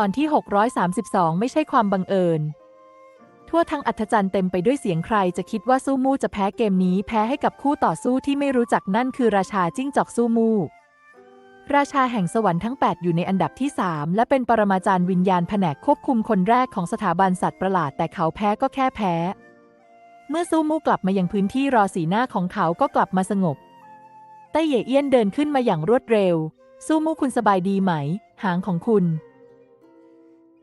ตอนที่ 632 ไม่ใช่ความบังเอิญ ทั่วทั้งอัธจันทร์เต็มไปด้วยเสียงใครจะคิดว่าสู้มู่จะแพ้เกมนี้แพ้ให้กับคู่ต่อสู้ที่ไม่รู้จักนั่นคือราชาจิ้งจอกสู้มู่ราชาแห่งสวรรค์ทั้ง 8 อยู่ในอันดับที่ 3 และเป็นปรมาจารย์วิญญาณแผนกควบคุมคนแรกของสถาบันสัตว์ประหลาดแต่เขาแพ้ก็แค่แพ้ เมื่อสู้มู่กลับมายังพื้นที่รอสีหน้าของเขาก็กลับมาสงบไต้เหยเอี้ยนเดินขึ้นมาอย่างรวดเร็วสู้มู่คุณสบายดีไหม หางของคุณ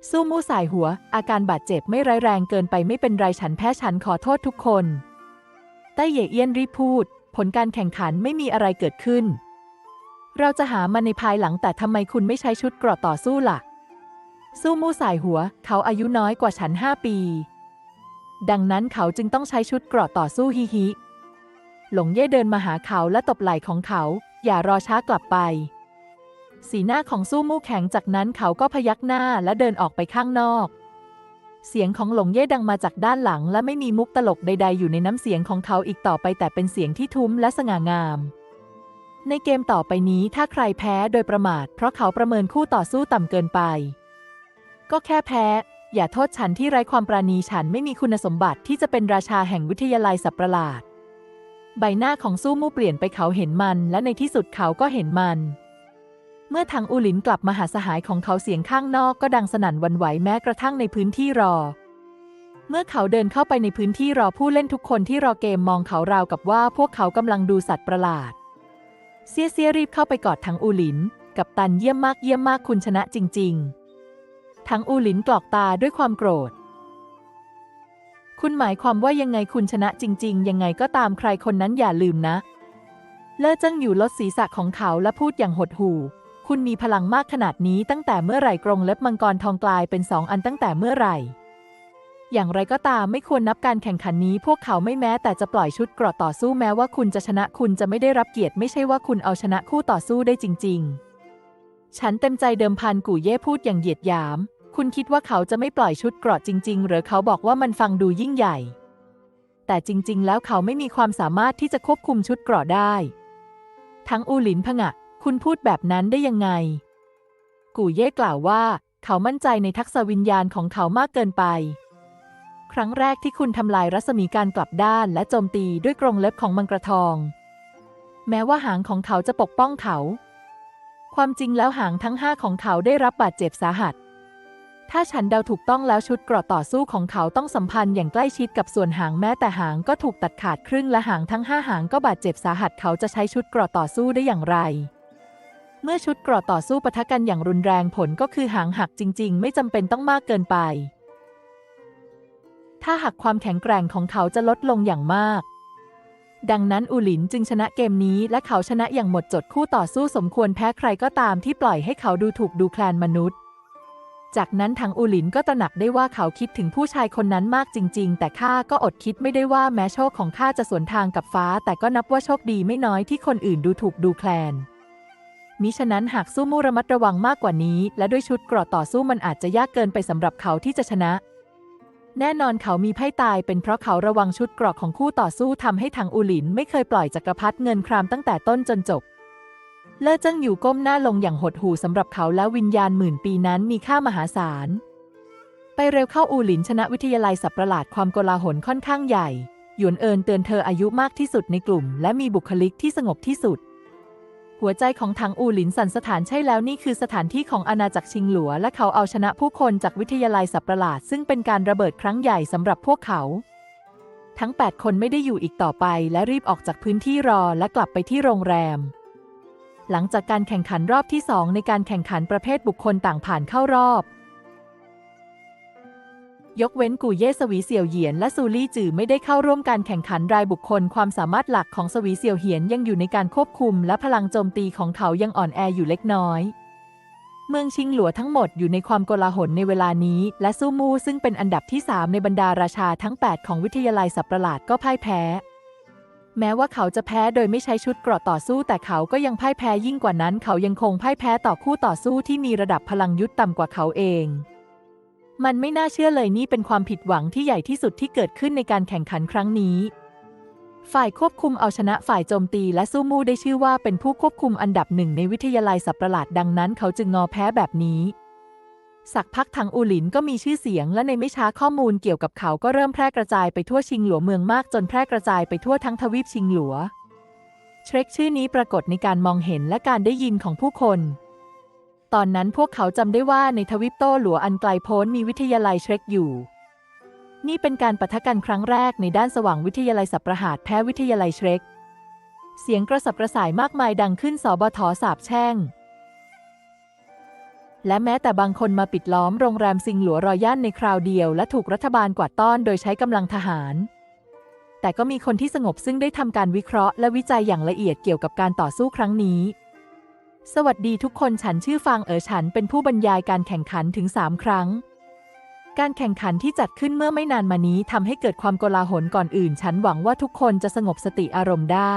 สู้มู่สายหัว อาการบาดเจ็บไม่ร้ายแรงเกินไปไม่เป็นไรฉันแพ้ฉันขอโทษทุกคนไต้เหยเอี้ยนรีพูด ผลการแข่งขันไม่มีอะไรเกิดขึ้น เราจะหามันในภายหลังแต่ทำไมคุณไม่ใช้ชุดเกราะต่อสู้ล่ะสู้มู่สายหัว เขาอายุน้อยกว่าฉันห้าปี ดังนั้นเขาจึงต้องใช้ชุดเกราะต่อสู้ฮิฮิ หลงเย่เดินมาหาเขาและตบไหล่ของเขา อย่ารอช้ากลับไป สีหน้าของสู้มู่แข็งจากนั้นเขาก็พยักหน้าและเดินออกไปข้างนอก เสียงของหลงเย่ดังมาจากด้านหลัง และไม่มีมุกตลกใด ๆ อยู่ในน้ำเสียงของเขาอีกต่อไป แต่เป็นเสียงที่ทุ้มและสง่างาม ในเกมต่อไปนี้ถ้าใครแพ้โดยประมาท เพราะเขาประเมินคู่ต่อสู้ต่ำเกินไป ก็แค่แพ้ อย่าโทษฉันที่ไร้ความปราณีฉันไม่มีคุณสมบัติที่จะเป็นราชาแห่งวิทยาลัยสัตว์ประหลาด ใบหน้าของสู้มู่เปลี่ยนไปเขาเห็นมัน และในที่สุดเขาก็เห็นมัน เมื่อทางอูหลินกลับมาหาสหายของเขาเสียงข้างนอกก็ดังสนั่นวันไหวแม้กระทั่งในพื้นที่รอ เมื่อเขาเดินเข้าไปในพื้นที่รอผู้เล่นทุกคนที่รอเกมมองเขาราวกับว่าพวกเขากำลังดูสัตว์ประหลาด เซียเซียรีบเข้าไปกอดทางอูหลิน กับตันเยี่ยมมากเยี่ยมมากคุณชนะจริงๆทางอูหลินกรอกตาด้วยความโกรธคุณหมายความว่ายังไงคุณชนะจริง ๆ ยังไงก็ตามใครคนนั้นอย่าลืมนะ เลอเจิ้งอยู่ลดศีรษะของเขาและพูดอย่างหดหู่ คุณมีพลังมากขนาดนี้ตั้งแต่เมื่อไหร่กรงเล็บมังกรทองกลายเป็นสองอันตั้งแต่เมื่อไหร่ อย่างไรก็ตามไม่ควรนับการแข่งขันนี้ พวกเขาไม่แม้แต่จะปล่อยชุดเกราะต่อสู้แม้ว่าคุณจะชนะคุณจะไม่ได้รับเกียรติไม่ใช่ว่าคุณเอาชนะคู่ต่อสู้ได้จริง ๆ ฉันเต็มใจเดิมพันกู่เย่พูดอย่างเหยียดหยาม คุณคิดว่าเขาจะไม่ปล่อยชุดเกราะจริง ๆ หรือเขาบอกว่ามันฟังดูยิ่งใหญ่ แต่จริง ๆ แล้วเขาไม่มีความสามารถที่จะควบคุมชุดเกราะได้ ทั้งอูหลินพะงะ คุณพูดแบบนั้นได้ยังไง กู่เย่กล่าวว่า เขามั่นใจในทักษะวิญญาณของเขามากเกินไป ครั้งแรกที่คุณทำลายรัศมีการกลับด้านและโจมตีด้วยกรงเล็บของมังกรทอง แม้ว่าหางของเขาจะปกป้องเขา ความจริงแล้วหางทั้งห้าของเขาได้รับบาดเจ็บสาหัส ถ้าฉันเดาถูกต้องแล้วชุดเกราะต่อสู้ของเขาต้องสัมพันธ์อย่างใกล้ชิดกับส่วนหางแม้แต่หางก็ถูกตัดขาดครึ่งและหางทั้งห้าหางก็บาดเจ็บสาหัสเขาจะใช้ชุดเกราะต่อสู้ได้อย่างไร เมื่อชุดเกราะต่อสู้ปะทะกันอย่างรุนแรงผลก็คือหางหักจริง ๆ ไม่จำเป็นต้องมากเกินไป ถ้าหากความแข็งแกร่งของเขาจะลดลงอย่างมาก ดังนั้นอูหลินจึงชนะเกมนี้ และเขาชนะอย่างหมดจดคู่ต่อสู้สมควรแพ้ใครก็ตามที่ปล่อยให้เขาดูถูกดูแคลนมนุษย์ จากนั้นทางอูหลินก็ตระหนักได้ว่าเขาคิดถึงผู้ชายคนนั้นมากจริง ๆ แต่ข้าก็อดคิดไม่ได้ว่าแม้โชคของข้าจะสวนทางกับฟ้า แต่ก็นับว่าโชคดีไม่น้อยที่คนอื่นดูถูกดูแคลน มิฉะนั้นหากสู้มู่ระมัดระวังมากกว่านี้ และด้วยชุดเกราะต่อสู้มันอาจจะยากเกินไปสำหรับเขาที่จะชนะ แน่นอนเขามีไพ่ตายเป็นเพราะเขาระวังชุดเกราะของคู่ต่อสู้ทำให้ทางอูหลินไม่เคยปล่อยจักรพรรดิเงินครามตั้งแต่ต้นจนจบ เล่อเจิ้งอยู่ก้มหน้าลงอย่างหดหู่สำหรับเขาแล้ววิญญาณหมื่นปีนั้นมีค่ามหาศาลไปเร็วเข้าอูหลินชนะวิทยาลัยสับประหลาดความโกลาหลค่อนข้างใหญ่หยวนเอินเตือนเธออายุมากที่สุดในกลุ่ม และมีบุคลิกที่สงบที่สุด หัวใจของทางอูหลินสันสถานใช่แล้วนี่คือสถานที่ของอาณาจักรชิงหลัว และเขาเอาชนะผู้คนจากวิทยาลัยสับประหลาด ซึ่งเป็นการระเบิดครั้งใหญ่สำหรับพวกเขา ทั้ง 8 คนไม่ได้อยู่อีกต่อไป และรีบออกจากพื้นที่รอและกลับไปที่โรงแรม หลังจากการแข่งขันรอบที่ 2 ในการแข่งขันประเภทบุคคลต่างผ่านเข้ารอบ ยกเว้นกูเย่สวีเสี่ยวเหยียนและซูลี่จือไม่ได้เข้าร่วมการแข่งขันรายบุคคล ความสามารถหลักของสวีเสี่ยวเหยียนยังอยู่ในการควบคุม และพลังโจมตีของเขายังอ่อนแออยู่เล็กน้อย เมืองชิงหลัวทั้งหมดอยู่ในความโกลาหลในเวลานี้ และซูมูซึ่งเป็นอันดับที่ 3 ในบรรดาราชาทั้ง 8 ของวิทยาลัยสับประหลาดก็พ่ายแพ้ แม้ว่าเขาจะแพ้โดยไม่ใช้ชุดเกราะต่อสู้ แต่เขาก็ยังพ่ายแพ้ยิ่งกว่านั้น เขายังคงพ่ายแพ้ต่อคู่ต่อสู้ที่มีระดับพลังยุทธต่ำกว่าเขาเอง มันไม่น่าเชื่อเลยนี่เป็นความผิดหวังที่ใหญ่ที่สุดที่เกิดขึ้นในการแข่งขันครั้งนี้ ฝ่ายควบคุมเอาชนะฝ่ายโจมตีและสู้มูได้ชื่อว่าเป็นผู้ควบคุมอันดับหนึ่งในวิทยาลัยสับประหลาดดังนั้นเขาจึงงอแพ้แบบนี้ สักพักถังอูหลินก็มีชื่อเสียงและในไม่ช้าข้อมูลเกี่ยวกับเขาก็เริ่มแพร่กระจายไปทั่วชิงหลัวเมืองมากจนแพร่กระจายไปทั่วทั้งทวีปชิงหลัวเทรคชื่อนี้ปรากฏในการมองเห็นและการได้ยินของผู้คน ตอนนั้นพวกเขาจำได้ว่าในทวีปโต้หลัวอันไกลโพ้นมีวิทยาลัยเทรคอยู่ นี่เป็นการปะทะกันครั้งแรกในด้านสว่างวิทยาลัยสับประหารแพ้วิทยาลัยเทรคเสียงกระสับกระส่ายมากมายดังขึ้นสบทสาบแช่ง และแม้แต่บางคนมาปิดล้อมโรงแรมซิงหลัวรอยันในคราวเดียว และถูกรัฐบาลกวาดต้อนโดยใช้กำลังทหาร แต่ก็มีคนที่สงบซึ่งได้ทำการวิเคราะห์และวิจัยอย่างละเอียดเกี่ยวกับการต่อสู้ครั้งนี้ สวัสดีทุกคนฉันชื่อฟางเอ๋อฉันเป็นผู้บรรยายการแข่งขันถึง 3 ครั้ง การแข่งขันที่จัดขึ้นเมื่อไม่นานมานี้ทำให้เกิดความโกลาหลก่อนอื่น ฉันหวังว่าทุกคนจะสงบสติอารมณ์ได้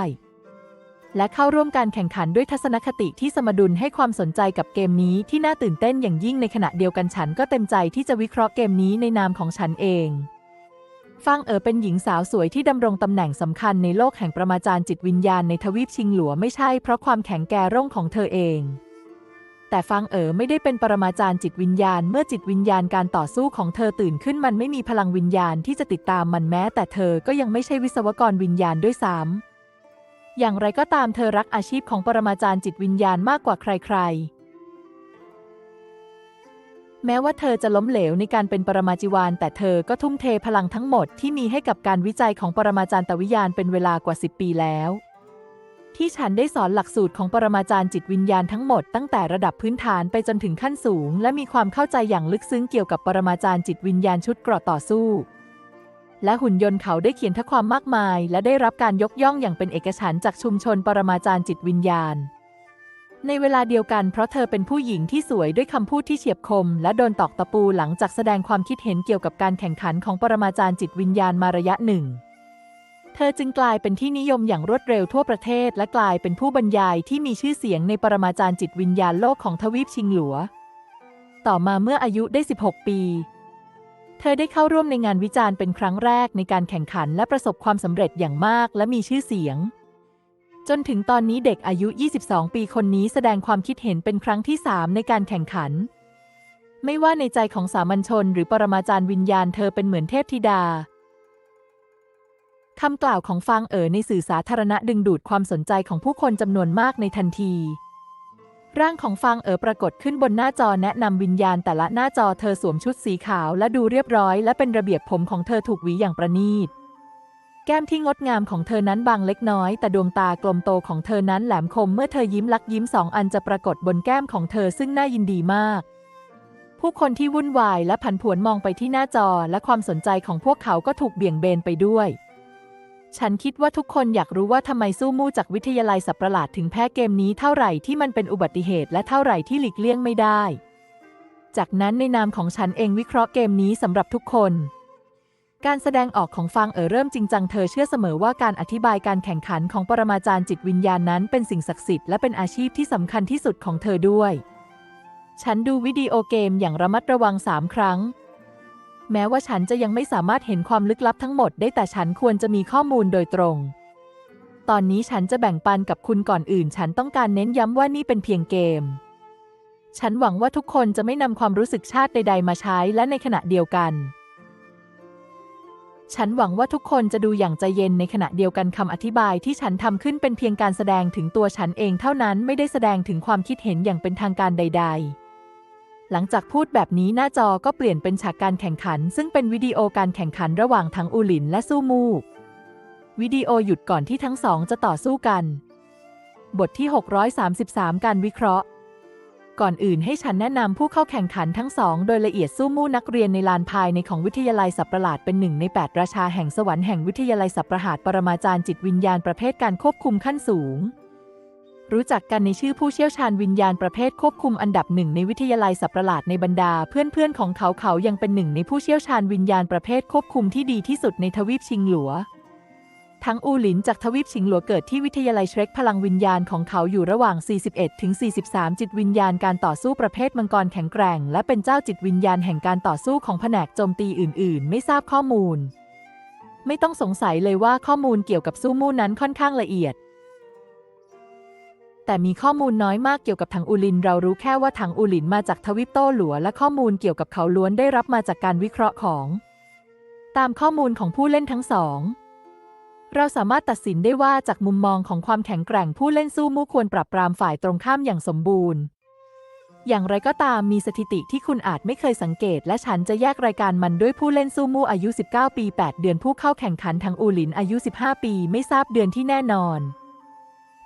และเข้าร่วมการแข่งขันด้วยทัศนคติที่สมดุลให้ความสนใจกับเกมนี้ที่น่าตื่นเต้นอย่างยิ่งในขณะเดียวกันฉันก็เต็มใจที่จะวิเคราะห์เกมนี้ในนามของฉันเอง ฟางเอ๋อเป็นหญิงสาวสวยที่ดำรงตำแหน่งสำคัญในโลกแห่งประมาจารย์จิตวิญญาณในทวีปชิงหลัวไม่ใช่เพราะความแข็งแกร่งของเธอเอง แต่ฟางเอ๋อไม่ได้เป็นปรมาจารย์จิตวิญญาณ เมื่อจิตวิญญาณการต่อสู้ของเธอตื่นขึ้นมันไม่มีพลังวิญญาณที่จะติดตามมันแม้ แต่เธอก็ยังไม่ใช่วิศวกรวิญญาณด้วยซ้ำอย่างไรก็ตามเธอรักอาชีพของปรมาจารย์จิตวิญญาณมากกว่าใครๆ แม้ว่าเธอจะล้มเหลวในการเป็นปรมาจิวานแต่เธอก็ทุ่มเทพลังทั้งหมดที่มีให้กับการวิจัยของปรมาจารย์ตวิญญาณเป็นเวลากว่า 10 ปีแล้ว ที่ฉันได้สอนหลักสูตรของปรมาจารย์จิตวิญญาณทั้งหมดตั้งแต่ระดับพื้นฐานไปจนถึงขั้นสูง และมีความเข้าใจอย่างลึกซึ้งเกี่ยวกับปรมาจารย์จิตวิญญาณชุดเกราะต่อสู้ และหุ่นยนต์เขาได้เขียนทั้งความมากมาย และได้รับการยกย่องอย่างเป็นเอกฉันท์จากชุมชนปรมาจารย์จิตวิญญาณ ในเวลาเดียวกันเพราะเธอเป็นผู้หญิงที่สวยด้วยคำพูดที่เฉียบคม และโดนตอกตะปูหลังจากแสดงความคิดเห็นเกี่ยวกับการแข่งขันของปรมาจารย์จิตวิญญาณมาระยะหนึ่ง เธอจึงกลายเป็นที่นิยมอย่างรวดเร็วทั่วประเทศ และกลายเป็นผู้บรรยายที่มีชื่อเสียงในปรมาจารย์จิตวิญญาณโลกของทวีปชิงหลัว ต่อมาเมื่ออายุได้ 16 ปี เธอได้เข้าร่วมในงานวิจารณ์เป็นครั้งแรกในการแข่งขันและประสบความสำเร็จอย่างมาก และมีชื่อเสียง จนถึงตอนนี้เด็กอายุ 22 ปีคนนี้แสดงความคิดเห็นเป็นครั้งที่ 3 ในการแข่งขัน ไม่ว่าในใจของสามัญชน หรือปรมาจารย์วิญญาณเธอเป็นเหมือนเทพธิดาคำกล่าวของฟางเอ๋อในสื่อสาธารณะดึงดูดความสนใจของผู้คนจำนวนมากในทันที ร่างของฟางเอ๋อปรากฏขึ้นบนหน้าจอแนะนำวิญญาณแต่ละหน้าจอเธอสวมชุดสีขาวและดูเรียบร้อยและเป็นระเบียบผมของเธอถูกหวีอย่างประณีต แก้มที่งดงามของเธอนั้นบางเล็กน้อย แต่ดวงตากลมโตของเธอนั้นแหลมคมเมื่อเธอยิ้มลักยิ้มสองอันจะปรากฏบนแก้มของเธอซึ่งน่ายินดีมาก ผู้คนที่วุ่นวายและผันผวนมองไปที่หน้าจอและความสนใจของพวกเขาก็ถูกเบี่ยงเบนไปด้วย ฉันคิดว่าทุกคนอยากรู้ว่าทำไมสู้มู่จากวิทยาลัยสับประหลาดถึงแพ้เกมนี้เท่าไหร่ที่มันเป็นอุบัติเหตุและเท่าไหร่ที่หลีกเลี่ยงไม่ได้ จากนั้นในนามของฉันเองวิเคราะห์เกมนี้สำหรับทุกคน การแสดงออกของฟางเอ๋อเริ่มจริงจังเธอเชื่อเสมอว่าการอธิบายการแข่งขันของปรมาจารย์จิตวิญญาณนั้นเป็นสิ่งศักดิ์สิทธิ์และเป็นอาชีพที่สำคัญที่สุดของเธอด้วย ฉันดูวิดีโอเกมอย่างระมัดระวังสามครั้ง แม้ว่าฉันจะยังไม่สามารถเห็นความลึกลับทั้งหมดได้แต่ฉันควรจะมีข้อมูลโดยตรง ตอนนี้ฉันจะแบ่งปันกับคุณก่อนอื่น ฉันต้องการเน้นย้ำว่านี่เป็นเพียงเกม ฉันหวังว่าทุกคนจะไม่นำความรู้สึกชาติใด ๆ มาใช้และในขณะเดียวกัน ฉันหวังว่าทุกคนจะดูอย่างใจเย็นในขณะเดียวกันคำอธิบายที่ฉันทำขึ้นเป็นเพียงการแสดงถึงตัวฉันเองเท่านั้นไม่ได้แสดงถึงความคิดเห็นอย่างเป็นทางการใด ๆ หลังจากพูดแบบนี้หน้าจอก็เปลี่ยนเป็นฉากการแข่งขัน ซึ่งเป็นวิดีโอการแข่งขันระหว่างทั้งอูหลินและสู้มูกวิดีโอหยุดก่อนที่ทั้งสองจะต่อสู้กัน บทที่ 633 การวิเคราะห์ ก่อนอื่นให้ฉันแนะนำผู้เข้าแข่งขันทั้งสองโดยละเอียดสู้มู่นักเรียนในลานภายในของวิทยาลัยสับประหลาดเป็นหนึ่งใน 8 ราชาแห่งสวรรค์แห่งวิทยาลัยสับประหาดปรมาจารย์จิตวิญญาณประเภทการควบคุมขั้นสูง รู้จักกันในชื่อผู้เชี่ยวชาญวิญญาณประเภทควบคุมอันดับหนึ่งในวิทยาลัยสับประหลาดในบรรดา เพื่อนๆของเขาเขายังเป็นหนึ่งในผู้เชี่ยวชาญวิญญาณประเภทควบคุมที่ดีที่สุดในทวีปชิงหลัว ทั้งอูหลินจากทวีปชิงหลัวเกิดที่วิทยาลัยเชรกพลังวิญญาณของเขาอยู่ระหว่าง 41 ถึง 43 จิตวิญญาณการต่อสู้ประเภทมังกรแข็งแกร่ง และเป็นเจ้าจิตวิญญาณแห่งการต่อสู้ของแผนกโจมตีอื่น ๆ ไม่ทราบข้อมูล ไม่ต้องสงสัยเลยว่าข้อมูลเกี่ยวกับสู้มู่นั้นค่อนข้างละเอียด แต่มีข้อมูลน้อยมากเกี่ยวกับถังอูลิน เรารู้แค่ว่าถังอูลินมาจากทวิปโต้หลัว และข้อมูลเกี่ยวกับเขาล้วนได้รับมาจากการวิเคราะห์ของ ตามข้อมูลของผู้เล่นทั้งสอง เราสามารถตัดสินได้ว่าจากมุมมองของความแข็งแกร่งผู้เล่นสู้มู่ควรปรับปรามฝ่ายตรงข้ามอย่างสมบูรณ์ อย่างไรก็ตามมีสถิติที่คุณอาจไม่เคยสังเกต และฉันจะแยกรายการมันด้วยผู้เล่นสู้มู่อายุ 19 ปี 8 เดือนผู้เข้าแข่งขันทางอูหลินอายุ 15 ปี ไม่ทราบเดือนที่แน่นอน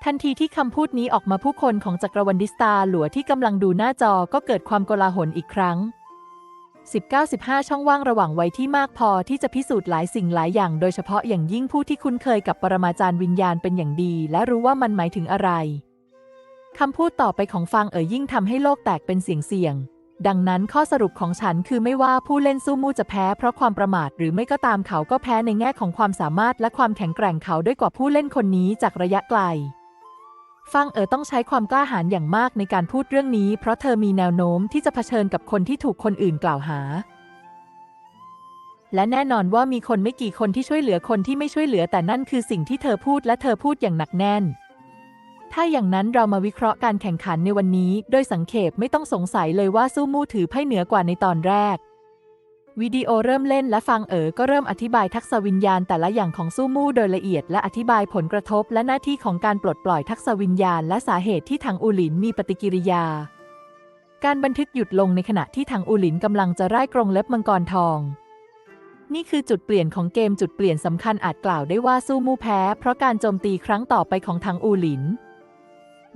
ทันทีที่คำพูดนี้ออกมาผู้คนของจักรวรรดิสตาร์หลัวที่กำลังดูหน้าจอก็เกิดความโกลาหลอีกครั้ง 19-15 ช่องว่างระหว่างไวัยที่มากพอที่จะพิสูจน์หลายสิ่งหลายอย่าง โดยเฉพาะอย่างยิ่งผู้ที่คุ้นเคยกับปรมาจารย์วิญญาณเป็นอย่างดี และรู้ว่ามันหมายถึงอะไรคำพูดต่อไปของฟางเอ๋ยยิ่งทำให้โลกแตกเป็นเสียงเสียงดังนั้นข้อสรุปของฉันคือไม่ว่าผู้เล่นสู้มู่จะแพ้เพราะความประมาทหรือไม่ก็ตามเขาก็แพ้ในแง่ของความสามารถและความแข็งแกร่งเขาด้วยกว่าผู้เล่นคนนี้จากระยะไกล ฟังเอ๋อต้องใช้ความกล้าหาญอย่างมากในการพูดเรื่องนี้ เพราะเธอมีแนวโน้มที่จะเผชิญกับคนที่ถูกคนอื่นกล่าวหา และแน่นอนว่ามีคนไม่กี่คนที่ช่วยเหลือคนที่ไม่ช่วยเหลือแต่นั่นคือสิ่งที่เธอพูดและเธอพูดอย่างหนักแน่น ถ้าอย่างนั้นเรามาวิเคราะห์การแข่งขันในวันนี้ โดยสังเขปไม่ต้องสงสัยเลยว่าสู้มู่ถือไพ่เหนือกว่าในตอนแรก วิดีโอเริ่มเล่นและฟังเอ๋อก็เริ่มอธิบายทักษะวิญญาณแต่ละอย่างของสู้มู่โดยละเอียด และอธิบายผลกระทบ และหน้าที่ของการปลดปล่อยทักษะวิญญาณ และสาเหตุที่ทางอูหลินมีปฏิกิริยา การบันทึกหยุดลงในขณะที่ทางอูหลินกำลังจะไร่กรงเล็บมังกรทอง นี่คือจุดเปลี่ยนของเกมจุดเปลี่ยนสำคัญอาจกล่าวได้ว่าสู้มู่แพ้ เพราะการโจมตีครั้งต่อไปของทางอูหลิน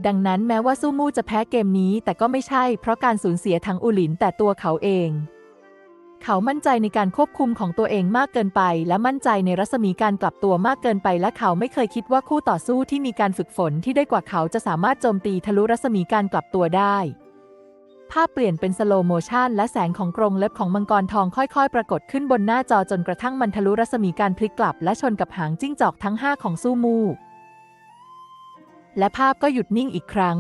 ดังนั้นแม้ว่าสู้มู่จะแพ้เกมนี้ แต่ก็ไม่ใช่เพราะการสูญเสียทางอูหลินแต่ตัวเขาเอง เขามั่นใจในการควบคุมของตัวเองมากเกินไป และมั่นใจในรัศมีการกลับตัวมากเกินไป และเขาไม่เคยคิดว่าคู่ต่อสู้ที่มีการฝึกฝนที่ได้กว่าเขาจะสามารถโจมตีทะลุรัศมีการกลับตัวได้ ภาพเปลี่ยนเป็นสโลโมชันและแสงของกรงเล็บของมังกรทองค่อยๆ ปรากฏขึ้นบนหน้าจอจนกระทั่งมันทะลุรัศมีการพลิกกลับ และชนกับหางจิ้งจอกทั้ง 5 ของสู้มูและภาพก็หยุดนิ่งอีกครั้ง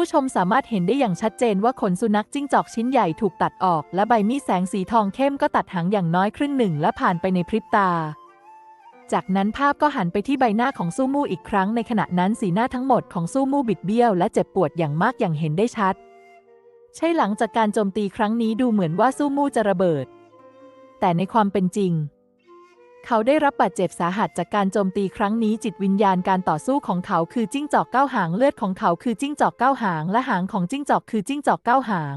ผู้ชมสามารถเห็นได้อย่างชัดเจนว่าขนสุนัขจิ้งจอกชิ้นใหญ่ถูกตัดออก และใบมีดแสงสีทองเข้มก็ตัดหางอย่างน้อยครึ่งหนึ่งและผ่านไปในพริบตา จากนั้นภาพก็หันไปที่ใบหน้าของสู้มู่อีกครั้งในขณะนั้นสีหน้าทั้งหมดของสู้มู่บิดเบี้ยวและเจ็บปวดอย่างมากอย่างเห็นได้ชัด ใช่หลังจากการโจมตีครั้งนี้ดูเหมือนว่าสู้มู่จะระเบิด แต่ในความเป็นจริง เขาได้รับบาดเจ็บสาหัสจากการโจมตีครั้งนี้จิตวิญญาณการต่อสู้ของเขาคือจิ้งจอกเก้าหางเลือดของเขาคือจิ้งจอกเก้าหาง และหางของจิ้งจอกคือจิ้งจอกเก้าหาง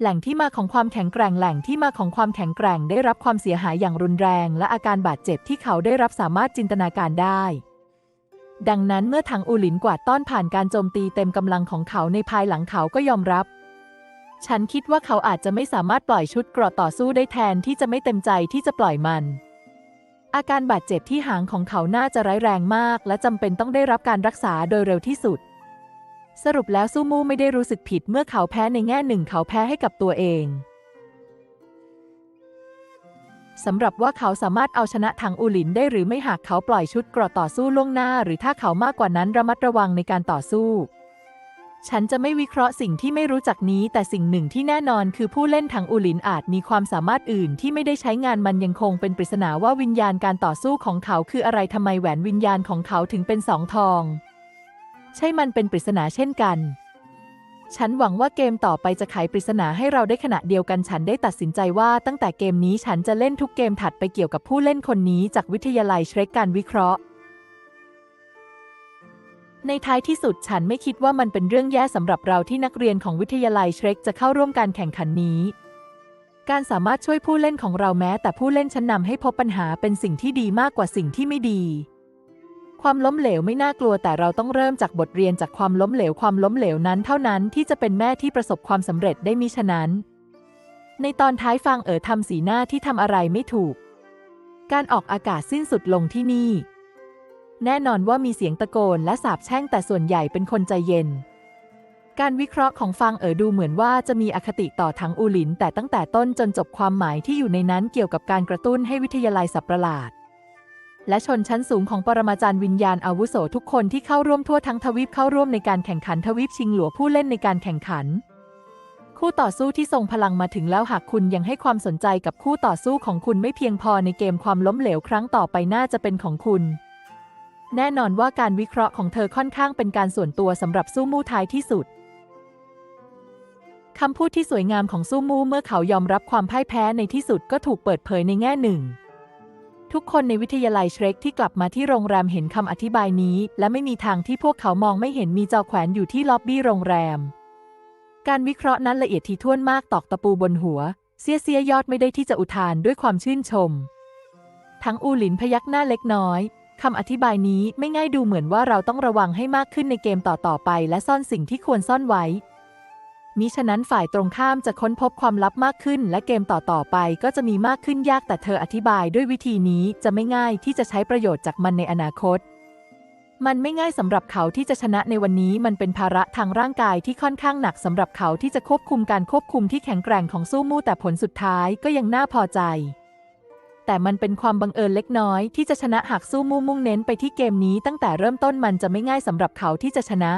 แหล่งที่มาของความแข็งแกร่งแหล่งที่มาของความแข็งแกร่งได้รับความเสียหายอย่างรุนแรง และอาการบาดเจ็บที่เขาได้รับสามารถจินตนาการได้ ดังนั้นเมื่อทางอูหลินกวาดต้อนผ่านการโจมตีเต็มกำลังของเขาในภายหลังเขาก็ยอมรับ ฉันคิดว่าเขาอาจจะไม่สามารถปล่อยชุดเกราะต่อสู้ได้แทนที่จะไม่เต็มใจที่จะปล่อยมัน อาการบาดเจ็บที่หางของเขาน่าจะร้ายแรงมาก และจำเป็นต้องได้รับการรักษาโดยเร็วที่สุด สรุปแล้วซูมูไม่ได้รู้สึกผิดเมื่อเขาแพ้ในแง่หนึ่งเขาแพ้ให้กับตัวเองสำหรับว่าเขาสามารถเอาชนะทางอูหลินได้หรือไม่หากเขาปล่อยชุดเกราะต่อสู้ล่วงหน้า หรือถ้าเขามากกว่านั้นระมัดระวังในการต่อสู้ ฉันจะไม่วิเคราะห์สิ่งที่ไม่รู้จักนี้ แต่สิ่งหนึ่งที่แน่นอนคือผู้เล่นทางอูหลินอาจมีความสามารถอื่นที่ไม่ได้ใช้งานมันยังคงเป็นปริศนาว่าวิญญาณการต่อสู้ของเขาคืออะไรทำไมแหวนวิญญาณของเขาถึงเป็นสองทอง ใช่มันเป็นปริศนาเช่นกัน ฉันหวังว่าเกมต่อไปจะไขปริศนาให้เราได้ขณะเดียวกันฉันได้ตัดสินใจว่าตั้งแต่เกมนี้ฉันจะเล่นทุกเกมถัดไปเกี่ยวกับผู้เล่นคนนี้จากวิทยาลัยเชรกการวิเคราะห์ ในท้ายที่สุดฉันไม่คิดว่ามันเป็นเรื่องแย่สำหรับเราที่นักเรียนของวิทยาลัยเชรกจะเข้าร่วมการแข่งขันนี้ การสามารถช่วยผู้เล่นของเราแม้ แต่ผู้เล่นชั้นนำให้พบปัญหาเป็นสิ่งที่ดีมากกว่าสิ่งที่ไม่ดี ความล้มเหลวไม่น่ากลัวแต่เราต้องเริ่มจากบทเรียนจากความล้มเหลวความล้มเหลวนั้นเท่านั้นที่จะเป็นแม่ที่ประสบความสำเร็จได้มิฉะนั้น ในตอนท้ายฟังเอ๋อทำสีหน้าที่ทำอะไรไม่ถูก การออกอากาศสิ้นสุดลงที่นี่ แน่นอนว่ามีเสียงตะโกนและสาบแช่งแต่ส่วนใหญ่เป็นคนใจเย็น การวิเคราะห์ของฟังเอ๋อดูเหมือนว่าจะมีอคติต่อทั้งอูหลิน แต่ตั้งแต่ต้นจนจบความหมายที่อยู่ในนั้นเกี่ยวกับการกระตุ้นให้วิทยาลัยสับประหลาด และชนชั้นสูงของปรมาจารย์วิญญาณอาวุโสทุกคนที่เข้าร่วมทั่วทั้งทวีปเข้าร่วมในการแข่งขันทวีปชิงหลัวผู้เล่นในการแข่งขัน คู่ต่อสู้ที่ทรงพลังมาถึงแล้วหากคุณยังให้ความสนใจกับคู่ต่อสู้ของคุณไม่เพียงพอในเกมความล้มเหลวครั้งต่อไปน่าจะเป็นของคุณ แน่นอนว่าการวิเคราะห์ของเธอค่อนข้างเป็นการส่วนตัวสำหรับสู้มู่ท้ายที่สุดคำพูดที่สวยงามของสู้มู่เมื่อเขายอมรับความพ่ายแพ้ในที่สุดก็ถูกเปิดเผยในแง่หนึ่ง ทุกคนในวิทยาลัยเชรกที่กลับมาที่โรงแรมเห็นคำอธิบายนี้ และไม่มีทางที่พวกเขามองไม่เห็นมีจอแขวนอยู่ที่ล็อบบี้โรงแรม การวิเคราะห์นั้นละเอียดถี่ถ้วนมากตอกตะปูบนหัว เสียเสียยอดไม่ได้ที่จะอุทานด้วยความชื่นชม ทั้งอูหลินพยักหน้าเล็กน้อย คำอธิบายนี้ไม่ง่ายดูเหมือนว่าเราต้องระวังให้มากขึ้นในเกมต่อๆไป และซ่อนสิ่งที่ควรซ่อนไว้มิฉะนั้นฝ่ายตรงข้ามจะค้นพบความลับมากขึ้น และเกมต่อๆไปก็จะมีมากขึ้นยากแต่เธออธิบายด้วยวิธีนี้จะไม่ง่ายที่จะใช้ประโยชน์จากมันในอนาคต มันไม่ง่ายสำหรับเขาที่จะชนะในวันนี้มันเป็นภาระทางร่างกายที่ค่อนข้างหนักสำหรับเขาที่จะควบคุมการควบคุมที่แข็งแกร่งของสู้มู่แต่ผลสุดท้ายก็ยังน่าพอใจ แต่มันเป็นความบังเอิญเล็กน้อยที่จะชนะหากสู้มู่งมุ่งเน้นไปที่เกมนี้ตั้งแต่เริ่มต้นมันจะไม่ง่ายสำหรับเขาที่จะชนะ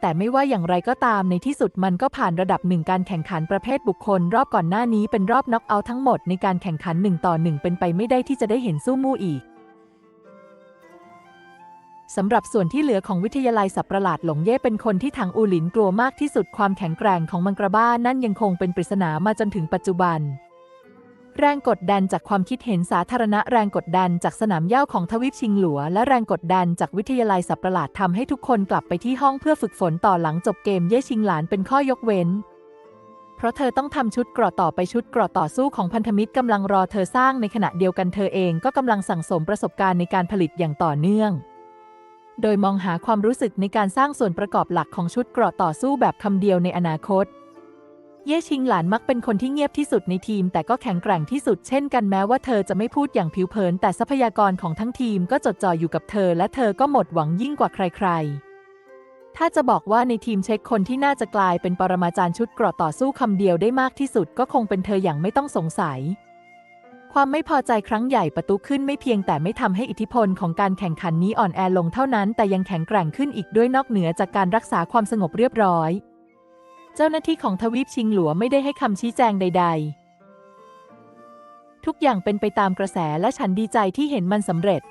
แต่ไม่ว่าอย่างไรก็ตามในที่สุดมันก็ผ่านระดับหนึ่งการแข่งขันประเภทบุคคล รอบก่อนหน้านี้เป็นรอบน็อกเอาท์ทั้งหมดในการแข่งขันหนึ่งต่อหนึ่งเป็นไปไม่ได้ที่จะได้เห็นสู้มู่อีกสำหรับส่วนที่เหลือของวิทยาลัยสับประหลาดหลงเย่เป็นคนที่ทางอูหลินกลัวมากที่สุดความแข็งแกร่งของมังกรบ้านั่นยังคงเป็นปริศนามาจนถึงปัจจุบัน แรงกดดันจากความคิดเห็นสาธารณะแรงกดดันจากสนามเหย้าของทวีปชิงหลัว และแรงกดดันจากวิทยาลัยสับประหลาดทำให้ทุกคนกลับไปที่ห้องเพื่อฝึกฝนต่อหลังจบเกมเย่ชิงหลานเป็นข้อยกเว้น เพราะเธอต้องทำชุดเกราะต่อไปชุดเกราะต่อสู้ของพันธมิตรกำลังรอเธอสร้างในขณะเดียวกันเธอเองก็กำลังสั่งสมประสบการณ์ในการผลิตอย่างต่อเนื่อง โดยมองหาความรู้สึกในการสร้างส่วนประกอบหลักของชุดเกราะต่อสู้แบบคำเดียวในอนาคต เย่ชิงหลานมักเป็นคนที่เงียบที่สุดในทีม แต่ก็แข็งแกร่งที่สุดเช่นกันแม้ว่าเธอจะไม่พูดอย่างผิวเผิน แต่ทรัพยากรของทั้งทีมก็จดจ่ออยู่กับเธอ และเธอก็หมดหวังยิ่งกว่าใครๆ ถ้าจะบอกว่าในทีมเช็คคนที่น่าจะกลายเป็นปรมาจารย์ชุดเกราะต่อสู้คำเดียวได้มากที่สุดก็คงเป็นเธออย่างไม่ต้องสงสัย ความไม่พอใจครั้งใหญ่ประตูขึ้นไม่เพียงแต่ไม่ทำให้อิทธิพลของการแข่งขันนี้อ่อนแอลงเท่านั้น แต่ยังแข็งแกร่งขึ้นอีกด้วยนอกเหนือจากการรักษาความสงบเรียบร้อย เจ้าหน้าที่ของทวีปชิงหลัวไม่ได้ให้คำชี้แจงใด ๆ ทุกอย่างเป็นไปตามกระแสและฉันดีใจที่เห็นมันสำเร็จ